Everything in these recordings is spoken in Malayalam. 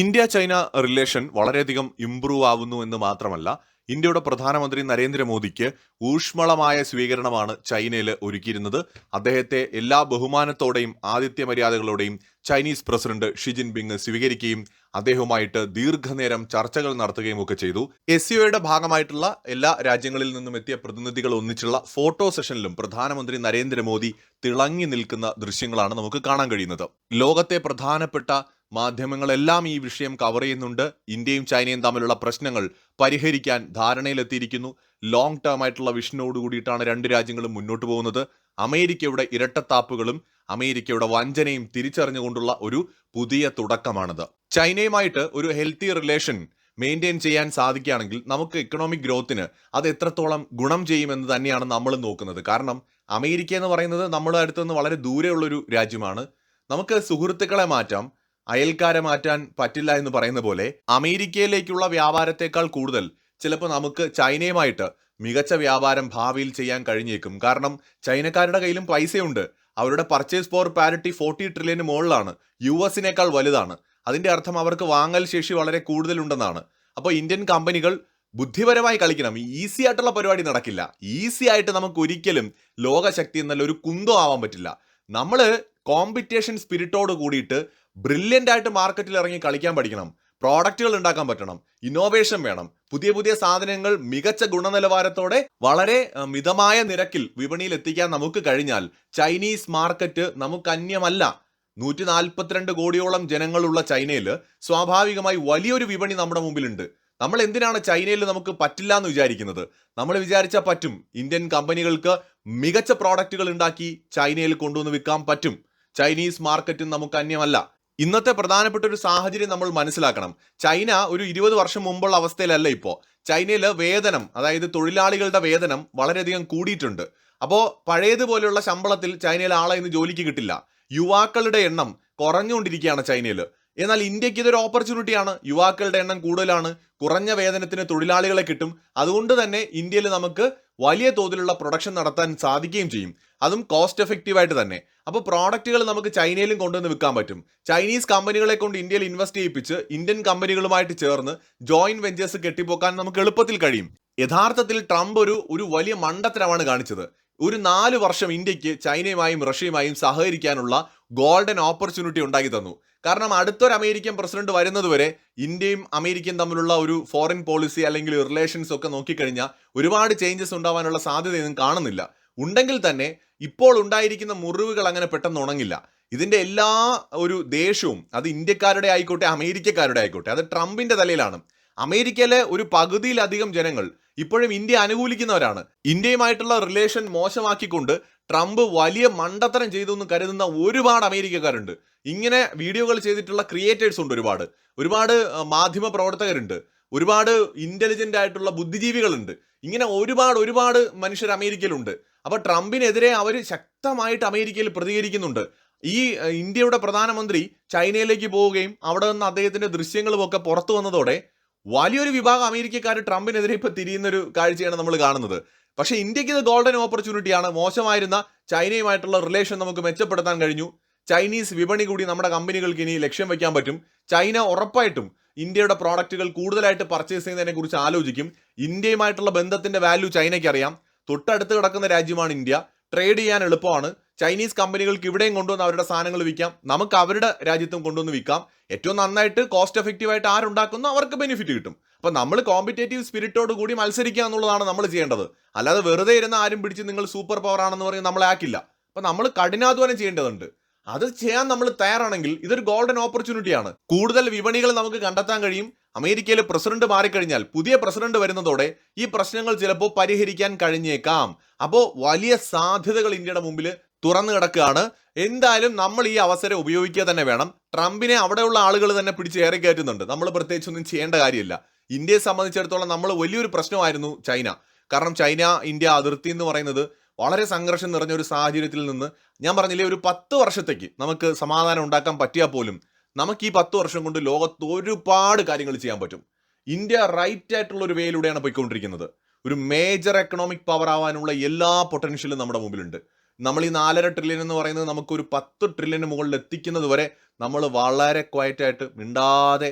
ഇന്ത്യ ചൈന റിലേഷൻ വളരെയധികം ഇംപ്രൂവ് ആവുന്നു എന്ന് മാത്രമല്ല ഇന്ത്യയുടെ പ്രധാനമന്ത്രി നരേന്ദ്രമോദിക്ക് ഊഷ്മളമായ സ്വീകരണമാണ് ചൈനയിൽ ഒരുക്കിയിരുന്നത്. അദ്ദേഹത്തെ എല്ലാ ബഹുമാനത്തോടെയും ആതിഥ്യ മര്യാദകളോടെയും ചൈനീസ് പ്രസിഡന്റ് ഷി ജിൻപിങ് സ്വീകരിക്കുകയും അദ്ദേഹവുമായിട്ട് ദീർഘനേരം ചർച്ചകൾ നടത്തുകയും ഒക്കെ ചെയ്തു. എസ് ഭാഗമായിട്ടുള്ള എല്ലാ രാജ്യങ്ങളിൽ നിന്നും എത്തിയ പ്രതിനിധികൾ ഒന്നിച്ചുള്ള ഫോട്ടോ സെഷനിലും പ്രധാനമന്ത്രി നരേന്ദ്രമോദി തിളങ്ങി നിൽക്കുന്ന ദൃശ്യങ്ങളാണ് നമുക്ക് കാണാൻ കഴിയുന്നത്. ലോകത്തെ പ്രധാനപ്പെട്ട മാധ്യമങ്ങളെല്ലാം ഈ വിഷയം കവർ ചെയ്യുന്നുണ്ട്. ഇന്ത്യയും ചൈനയും തമ്മിലുള്ള പ്രശ്നങ്ങൾ പരിഹരിക്കാൻ ധാരണയിലെത്തിയിരിക്കുന്നു. ലോങ് ടേം ആയിട്ടുള്ള വിഷനോട് കൂടിയിട്ടാണ് രണ്ട് രാജ്യങ്ങളും മുന്നോട്ട് പോകുന്നത്. അമേരിക്കയുടെ ഇരട്ടത്താപ്പുകളും അമേരിക്കയുടെ വഞ്ചനയും തിരിച്ചറിഞ്ഞുകൊണ്ടുള്ള ഒരു പുതിയ തുടക്കമാണിത്. ചൈനയുമായിട്ട് ഒരു ഹെൽത്തി റിലേഷൻ മെയിന്റെയിൻ ചെയ്യാൻ സാധിക്കുകയാണെങ്കിൽ നമുക്ക് ഇക്കണോമിക് ഗ്രോത്തിന് അത് എത്രത്തോളം ഗുണം ചെയ്യുമെന്ന് തന്നെയാണ് നമ്മൾ നോക്കുന്നത്. കാരണം അമേരിക്ക എന്ന് പറയുന്നത് നമ്മുടെ അടുത്തുനിന്ന് വളരെ ദൂരെയുള്ളൊരു രാജ്യമാണ്. നമുക്ക് സുഹൃത്തുക്കളെ മാറ്റാം. അയൽക്കാരെ മാറ്റാൻ പറ്റില്ല എന്ന് പറയുന്ന പോലെ അമേരിക്കയിലേക്കുള്ള വ്യാപാരത്തെക്കാൾ കൂടുതൽ ചിലപ്പോൾ നമുക്ക് ചൈനയുമായിട്ട് മികച്ച വ്യാപാരം ഭാവിയിൽ ചെയ്യാൻ കഴിഞ്ഞേക്കും. കാരണം ചൈനക്കാരുടെ കയ്യിലും പൈസയുണ്ട്. അവരുടെ പർച്ചേസ് പവർ പാരിറ്റി ഫോർട്ടി ട്രില്യന് മുകളിലാണ്. യു എസിനേക്കാൾ വലുതാണ്. അതിന്റെ അർത്ഥം അവർക്ക് വാങ്ങൽ ശേഷി വളരെ കൂടുതലുണ്ടെന്നാണ്. അപ്പോൾ ഇന്ത്യൻ കമ്പനികൾ ബുദ്ധിപരമായി കളിക്കണം. ഈസി ആയിട്ടുള്ള പരിപാടി നടക്കില്ല. ഈസി ആയിട്ട് നമുക്ക് ഒരിക്കലും ലോകശക്തി എന്നുള്ള ഒരു കുന്തോ ആവാൻ പറ്റില്ല. നമ്മൾ കോമ്പറ്റീഷൻ സ്പിരിറ്റോട് കൂടിയിട്ട് ബ്രില്യന്റ് ആയിട്ട് മാർക്കറ്റിൽ ഇറങ്ങി കളിക്കാൻ പഠിക്കണം. പ്രോഡക്റ്റുകൾ ഉണ്ടാക്കാൻ പറ്റണം. ഇന്നോവേഷൻ വേണം. പുതിയ പുതിയ സാധനങ്ങൾ മികച്ച ഗുണനിലവാരത്തോടെ വളരെ മിതമായ നിരക്കിൽ വിപണിയിൽ എത്തിക്കാൻ നമുക്ക് കഴിഞ്ഞാൽ ചൈനീസ് മാർക്കറ്റ് നമുക്ക് അന്യമല്ല നൂറ്റി നാൽപ്പത്തിരണ്ട് കോടിയോളം ജനങ്ങളുള്ള ചൈനയിൽ സ്വാഭാവികമായി വലിയൊരു വിപണി നമ്മുടെ മുമ്പിലുണ്ട്. നമ്മൾ എന്തിനാണ് ചൈനയിൽ നമുക്ക് പറ്റില്ല എന്ന് വിചാരിക്കുന്നത്? നമ്മൾ വിചാരിച്ചാൽ പറ്റും. ഇന്ത്യൻ കമ്പനികൾക്ക് മികച്ച പ്രോഡക്റ്റുകൾ ഉണ്ടാക്കി ചൈനയിൽ കൊണ്ടുവന്ന് വിൽക്കാൻ പറ്റും. ചൈനീസ് മാർക്കറ്റും നമുക്ക് അന്യമല്ല ഇന്നത്തെ പ്രധാനപ്പെട്ട ഒരു സാഹചര്യം നമ്മൾ മനസ്സിലാക്കണം. ചൈന ഒരു ഇരുപത് വർഷം മുമ്പുള്ള അവസ്ഥയിലല്ല ഇപ്പോൾ ചൈനയിൽ വേതനം അതായത് തൊഴിലാളികളുടെ വേതനം വളരെയധികം കൂടിയിട്ടുണ്ട്. അപ്പോൾ പഴയതുപോലെയുള്ള ശമ്പളത്തിൽ ചൈനയിൽ ആളെ ഇന്ന് ജോലിക്ക് കിട്ടില്ല. യുവാക്കളുടെ എണ്ണം കുറഞ്ഞുകൊണ്ടിരിക്കുകയാണ് ചൈനയിൽ എന്നാൽ ഇന്ത്യയ്ക്ക് ഇതൊരു ഓപ്പർച്യൂണിറ്റിയാണ്. യുവാക്കളുടെ എണ്ണം കൂടുതലാണ്. കുറഞ്ഞ വേതനത്തിന് തൊഴിലാളികളെ കിട്ടും. അതുകൊണ്ട് തന്നെ ഇന്ത്യയിൽ നമുക്ക് വലിയ തോതിലുള്ള പ്രൊഡക്ഷൻ നടത്താൻ സാധിക്കുകയും ചെയ്യും. അതും കോസ്റ്റ് എഫക്റ്റീവായിട്ട് തന്നെ. അപ്പോൾ പ്രോഡക്റ്റുകൾ നമുക്ക് ചൈനയിലും കൊണ്ടുവന്ന് വിൽക്കാൻ പറ്റും. ചൈനീസ് കമ്പനികളെ കൊണ്ട് ഇന്ത്യയിൽ ഇൻവെസ്റ്റ് ചെയ്യിപ്പിച്ച് ഇന്ത്യൻ കമ്പനികളുമായിട്ട് ചേർന്ന് ജോയിന്റ് വെഞ്ചേഴ്സ് കെട്ടിപ്പോക്കാൻ നമുക്ക് എളുപ്പത്തിൽ കഴിയും. യഥാർത്ഥത്തിൽ ട്രംപ് ഒരു ഒരു വലിയ മണ്ടത്തരമാണ് കാണിച്ചത്. ഒരു നാല് വർഷം ഇന്ത്യയ്ക്ക് ചൈനയുമായും റഷ്യയുമായും സഹകരിക്കാനുള്ള ഗോൾഡൻ ഓപ്പർച്യൂണിറ്റി ഉണ്ടാക്കി തന്നു. കാരണം അടുത്തൊരു അമേരിക്കൻ പ്രസിഡന്റ് വരുന്നതുവരെ ഇന്ത്യയും അമേരിക്കയും തമ്മിലുള്ള ഒരു ഫോറിൻ പോളിസി അല്ലെങ്കിൽ റിലേഷൻസ് ഒക്കെ നോക്കിക്കഴിഞ്ഞാൽ ഒരുപാട് ചേഞ്ചസ് ഉണ്ടാവാനുള്ള സാധ്യതയൊന്നും കാണുന്നില്ല. ഉണ്ടെങ്കിൽ തന്നെ ഇപ്പോൾ ഉണ്ടായിരിക്കുന്ന മുറിവുകൾ അങ്ങനെ പെട്ടെന്ന് ഉണങ്ങില്ല. ഇതിന്റെ എല്ലാ ഒരു ദേഷ്യവും അത് ഇന്ത്യക്കാരുടെ ആയിക്കോട്ടെ അമേരിക്കക്കാരുടെ ആയിക്കോട്ടെ അത് ട്രംപിന്റെ തലയിലാണ്. അമേരിക്കയിലെ ഒരു പകുതിയിലധികം ജനങ്ങൾ ഇപ്പോഴും ഇന്ത്യ അനുകൂലിക്കുന്നവരാണ്. ഇന്ത്യയുമായിട്ടുള്ള റിലേഷൻ മോശമാക്കിക്കൊണ്ട് ട്രംപ് വലിയ മണ്ടത്തരം ചെയ്തു എന്ന് കരുതുന്ന ഒരുപാട് അമേരിക്കക്കാരുണ്ട്. ഇങ്ങനെ വീഡിയോകൾ ചെയ്തിട്ടുള്ള ക്രിയേറ്റേഴ്സ് ഉണ്ട് ഒരുപാട്. ഒരുപാട് മാധ്യമ പ്രവർത്തകരുണ്ട്. ഒരുപാട് ഇന്റലിജന്റ് ആയിട്ടുള്ള ബുദ്ധിജീവികളുണ്ട്. ഇങ്ങനെ ഒരുപാട് ഒരുപാട് മനുഷ്യർ അമേരിക്കയിലുണ്ട്. അപ്പൊ ട്രംപിനെതിരെ അവർ ശക്തമായിട്ട് അമേരിക്കയിൽ പ്രതികരിക്കുന്നുണ്ട്. ഈ ഇന്ത്യയുടെ പ്രധാനമന്ത്രി ചൈനയിലേക്ക് പോവുകയും അവിടെ നിന്ന് അദ്ദേഹത്തിന്റെ ദൃശ്യങ്ങളും ഒക്കെ പുറത്തു വന്നതോടെ വലിയൊരു വിഭാഗം അമേരിക്കക്കാർ ട്രംപിനെതിരെ ഇപ്പോൾ തിരിയുന്ന ഒരു കാഴ്ചയാണ് നമ്മൾ കാണുന്നത്. പക്ഷേ ഇന്ത്യയ്ക്ക് ഇത് ഗോൾഡൻ ഓപ്പർച്യൂണിറ്റിയാണ്. മോശമായിരുന്ന ചൈനയുമായിട്ടുള്ള റിലേഷൻ നമുക്ക് മെച്ചപ്പെടുത്താൻ കഴിഞ്ഞു. ചൈനീസ് വിപണി കൂടി നമ്മുടെ കമ്പനികൾക്ക് ഇനി ലക്ഷ്യം വയ്ക്കാൻ പറ്റും. ചൈന ഉറപ്പായിട്ടും ഇന്ത്യയുടെ പ്രോഡക്റ്റുകൾ കൂടുതലായിട്ട് പർച്ചേസ് ചെയ്യുന്നതിനെ കുറിച്ച് ആലോചിക്കും. ഇന്ത്യയുമായിട്ടുള്ള ബന്ധത്തിന്റെ വാല്യൂ ചൈനയ്ക്ക് അറിയാം. തൊട്ടടുത്ത് കിടക്കുന്ന രാജ്യമാണ് ഇന്ത്യ. ട്രേഡ് ചെയ്യാൻ എളുപ്പമാണ്. ചൈനീസ് കമ്പനികൾക്ക് ഇവിടെയും കൊണ്ടുവന്ന് അവരുടെ സാധനങ്ങൾ വിൽക്കാം. നമുക്ക് അവരുടെ രാജ്യത്തും കൊണ്ടുവന്ന് വിൽക്കാം. ഏറ്റവും നന്നായിട്ട് കോസ്റ്റ് എഫക്റ്റീവായിട്ട് ആരുണ്ടാക്കുന്നു അവർക്ക് ബെനിഫിറ്റ് കിട്ടും. അപ്പം നമ്മൾ കോമ്പറ്റേറ്റീവ് സ്പിരിറ്റോട് കൂടി മത്സരിക്കുക എന്നുള്ളതാണ് നമ്മൾ ചെയ്യേണ്ടത്. അല്ലാതെ വെറുതെ ഇരുന്ന് ആരും പിടിച്ച് നിങ്ങൾ സൂപ്പർ പവർ ആണെന്ന് പറഞ്ഞ് നമ്മളെ ആക്കില്ല. അപ്പം നമ്മൾ കഠിനാധ്വാനം ചെയ്യേണ്ടതുണ്ട്. അത് ചെയ്യാൻ നമ്മൾ തയ്യാറാണെങ്കിൽ ഇതൊരു ഗോൾഡൻ ഓപ്പർച്യൂണിറ്റിയാണ് കൂടുതൽ വിപണികൾ നമുക്ക് കണ്ടെത്താൻ കഴിയും. അമേരിക്കയിലെ പ്രസിഡന്റ് മാറിക്കഴിഞ്ഞാൽ പുതിയ പ്രസിഡന്റ് വരുന്നതോടെ ഈ പ്രശ്നങ്ങൾ ചിലപ്പോൾ പരിഹരിക്കാൻ കഴിഞ്ഞേക്കാം. അപ്പോൾ വലിയ സാധ്യതകൾ ഇന്ത്യയുടെ മുമ്പിൽ തുറന്നു കിടക്കുകയാണ്. എന്തായാലും നമ്മൾ ഈ അവസരം ഉപയോഗിക്കുക തന്നെ വേണം. ട്രംപിനെ അവിടെയുള്ള ആളുകൾ തന്നെ പിടിച്ച് ഏറെ കയറ്റുന്നുണ്ട്. നമ്മൾ പ്രത്യേകിച്ചൊന്നും ചെയ്യേണ്ട കാര്യമില്ല. ഇന്ത്യയെ സംബന്ധിച്ചിടത്തോളം നമ്മൾ വലിയൊരു പ്രശ്നമായിരുന്നു ചൈന. കാരണം ചൈന ഇന്ത്യ അതിർത്തി എന്ന് പറയുന്നത് വളരെ സംഘർഷം നിറഞ്ഞ ഒരു സാഹചര്യത്തിൽ നിന്ന് ഞാൻ പറഞ്ഞില്ലേ ഒരു പത്ത് വർഷത്തേക്ക് നമുക്ക് സമാധാനം ഉണ്ടാക്കാൻ പറ്റിയാൽ പോലും നമുക്ക് ഈ പത്ത് വർഷം കൊണ്ട് ലോകത്ത് ഒരുപാട് കാര്യങ്ങൾ ചെയ്യാൻ പറ്റും. ഇന്ത്യ റൈറ്റ് ആയിട്ടുള്ള ഒരു വേയിലൂടെയാണ് പോയിക്കൊണ്ടിരിക്കുന്നത്. ഒരു മേജർ എക്കണോമിക് പവർ ആവാനുള്ള എല്ലാ പൊട്ടൻഷ്യലും നമ്മുടെ മുമ്പിലുണ്ട്. നമ്മൾ ഈ നാലര ട്രില്യൺ എന്ന് പറയുന്നത് നമുക്കൊരു പത്ത് ട്രില്യന് മുകളിൽ എത്തിക്കുന്നത് വരെ നമ്മൾ വളരെ ക്വയറ്റായിട്ട് മിണ്ടാതെ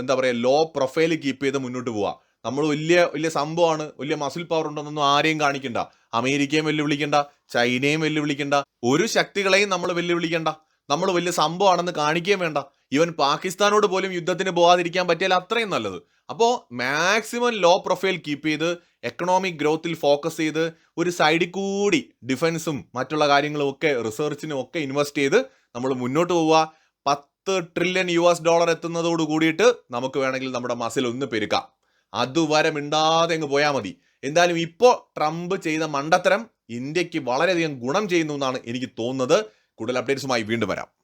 എന്താ പറയുക ലോ പ്രൊഫൈൽ കീപ്പ് ചെയ്ത് മുന്നോട്ട് പോവുക നമ്മൾ വലിയ വലിയ സംഭവമാണ് വലിയ മസിൽ പവർ ഉണ്ടെന്നൊന്നും ആരെയും കാണിക്കണ്ട. അമേരിക്കയും വെല്ലുവിളിക്കണ്ട ചൈനയും വെല്ലുവിളിക്കണ്ട. ഒരു ശക്തികളെയും നമ്മൾ വെല്ലുവിളിക്കണ്ട. നമ്മൾ വലിയ സംഭവമാണെന്ന് കാണിക്കുകയും വേണ്ട. ഈവൻ പാകിസ്ഥാനോട് പോലും യുദ്ധത്തിന് പോകാതിരിക്കാൻ പറ്റിയാൽ അത്രയും നല്ലത്. അപ്പോൾ മാക്സിമം ലോ പ്രൊഫൈൽ കീപ്പ് ചെയ്ത് എക്കണോമിക് ഗ്രോത്തിൽ ഫോക്കസ് ചെയ്ത് ഒരു സൈഡിൽ കൂടി ഡിഫൻസും മറ്റുള്ള കാര്യങ്ങളും ഒക്കെ റിസർച്ചിനും ഒക്കെ ഇൻവെസ്റ്റ് ചെയ്ത് നമ്മൾ മുന്നോട്ട് പോവുക. പത്ത് ട്രില്യൺ യു എസ് ഡോളർ എത്തുന്നതോട് കൂടിയിട്ട് നമുക്ക് വേണമെങ്കിൽ നമ്മുടെ മസിൽ ഒന്ന് പെരുക്കാം. അതുവരെ മിണ്ടാതെ അങ്ങ് പോയാൽ മതി. എന്തായാലും ഇപ്പോൾ ട്രംപ് ചെയ്ത മണ്ടത്തരം ഇന്ത്യയ്ക്ക് വളരെയധികം ഗുണം ചെയ്യുന്നു എന്നാണ് എനിക്ക് തോന്നുന്നത്. കൂടുതൽ അപ്ഡേറ്റ്സുമായി വീണ്ടും വരാം.